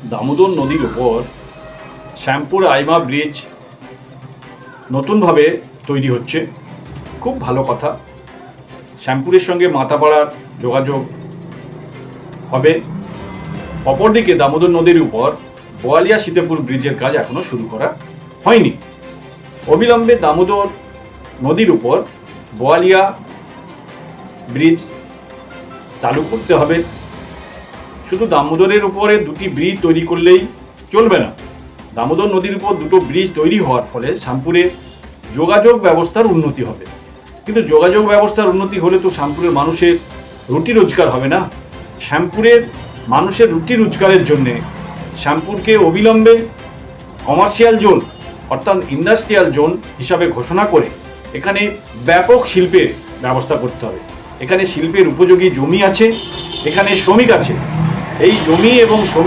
দামোদর নদীর উপর শ্যামপুর আইমা ব্রিজ নতুনভাবে তৈরি হচ্ছে। খুব ভালো কথা। শ্যামপুরের সঙ্গে মাথাপাড়ার যোগাযোগ হবে। অপরদিকে দামোদর নদীর উপর বোয়ালিয়া সীতাপুর ব্রিজের কাজ এখনও শুরু করা হয়নি। অবিলম্বে দামোদর নদীর উপর বোয়ালিয়া ব্রিজ চালু করতে হবে। শুধু দামোদরের উপরে দুটি ব্রিজ তৈরি করলেই চলবে না। দামোদর নদীর উপর দুটো ব্রিজ তৈরি হওয়ার ফলে শ্যামপুরে যোগাযোগ ব্যবস্থার উন্নতি হবে। কিন্তু যোগাযোগ ব্যবস্থার উন্নতি হলে তো শ্যামপুরের মানুষের রুটি রোজগার হবে না। শ্যামপুরের মানুষের রুটি রোজগারের জন্যে শ্যামপুরকে অবিলম্বে কমার্শিয়াল জোন, অর্থাৎ ইন্ডাস্ট্রিয়াল জোন হিসাবে ঘোষণা করে এখানে ব্যাপক শিল্পের ব্যবস্থা করতে হবে। এখানে শিল্পের উপযোগী জমি আছে, এখানে শ্রমিক আছে। এই জমি এবং